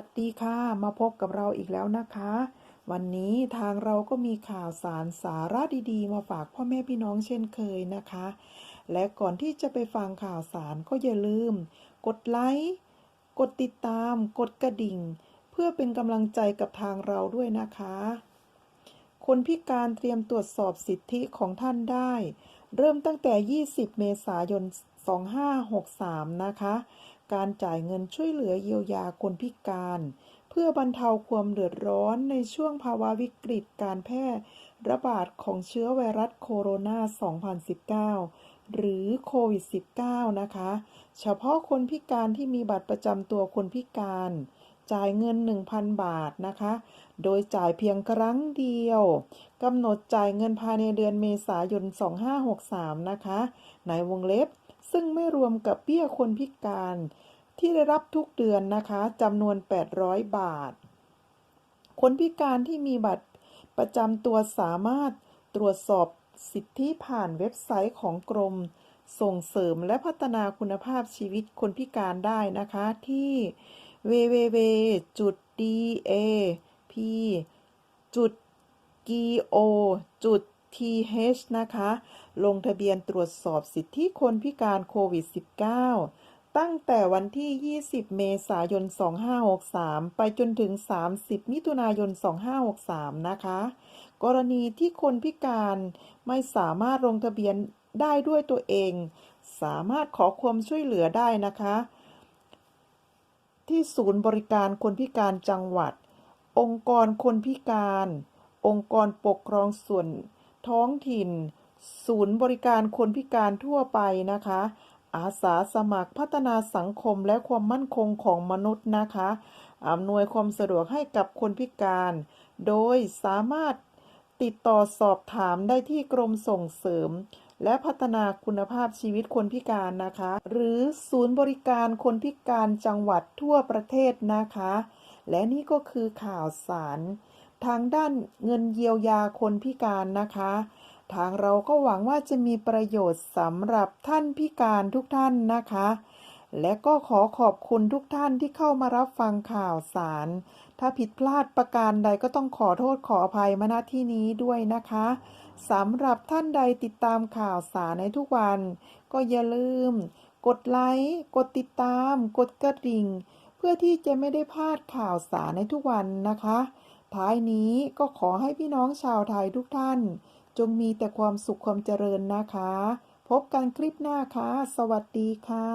สวัสดีค่ะ มาพบกับเราอีกแล้วนะคะ วันนี้ทางเราก็มีข่าวสารสาระดีๆ มาฝากพ่อแม่พี่น้องเช่นเคยนะคะ และก่อนที่จะไปฟังข่าวสารก็อย่าลืม กดไลค์กดติดตาม กดกระดิ่ง เพื่อเป็นกำลังใจกับทางเราด้วยนะคะ คนพิการเตรียมตรวจสอบสิทธิของท่านได้ เริ่มตั้งแต่ 20 เมษายน 2563 นะคะ การจ่ายเงินช่วยเหลือเยียวยาคนพิการ เพื่อบรรเทาความเดือดร้อนในช่วงภาวะวิกฤตการแพร่ระบาดของเชื้อไวรัสโคโรนา 2019 หรือโควิด -19 นะคะ เฉพาะคนพิการที่มีบัตรประจำตัวคนพิการ จ่ายเงิน 1,000 บาทนะคะ โดยจ่ายเพียงครั้งเดียวกำหนดจ่ายเงินภายในเดือนเมษายน 2563 นะคะ ในวงเล็บ ซึ่งไม่รวมกับเบี้ยคนพิการที่ได้รับทุกเดือนนะคะจำนวน 800 บาท คนพิการที่มีบัตรประจำตัวสามารถตรวจสอบสิทธิผ่านเว็บไซต์ของกรม ส่งเสริมและพัฒนาคุณภาพชีวิตคนพิการได้นะคะที่ www.dap.go.th นะคะ ลงทะเบียนตรวจสอบสิทธิคนพิการโควิด -19 ตั้งแต่วันที่ 20 เมษายน 2563 ไปจนถึง 30 มิถุนายน 2563 นะคะ กรณีที่คนพิการไม่สามารถลงทะเบียนได้ด้วยตัวเอง สามารถขอความช่วยเหลือได้นะคะ ที่ศูนย์บริการคนพิการจังหวัด องค์กรคนพิการ องค์กรปกครองส่วน ท้องถิ่น ศูนย์บริการคนพิการทั่วไปนะคะ อาสาสมัครพัฒนาสังคมและความมั่นคงของมนุษย์นะคะอำนวยความสะดวกให้กับคนพิการ โดยสามารถติดต่อสอบถามได้ที่กรมส่งเสริม และพัฒนาคุณภาพชีวิตคนพิการนะคะ หรือศูนย์บริการคนพิการจังหวัดทั่วประเทศนะคะ และนี่ก็คือข่าวสาร ทางด้านเงินเยียวยาคนพิการนะคะ ทางเราก็หวังว่าจะมีประโยชน์สำหรับท่านพิการทุกท่านนะคะ และก็ขอขอบคุณทุกท่านที่เข้ามารับฟังข่าวสาร ถ้าผิดพลาดประการใดก็ต้องขอโทษขออภัยมาณที่นี้ด้วยนะคะสำหรับท่านใดติดตามข่าวสารในทุกวัน ก็อย่าลืม กดไลค์กดติดตาม กดกระดิ่ง เพื่อที่จะไม่ได้พลาดข่าวสารในทุกวันนะคะ ท้ายนี้ก็ขอให้พี่น้องชาวไทยทุกท่าน จงมีแต่ความสุขความเจริญนะคะ พบกันคลิปหน้าค่ะ สวัสดีค่ะ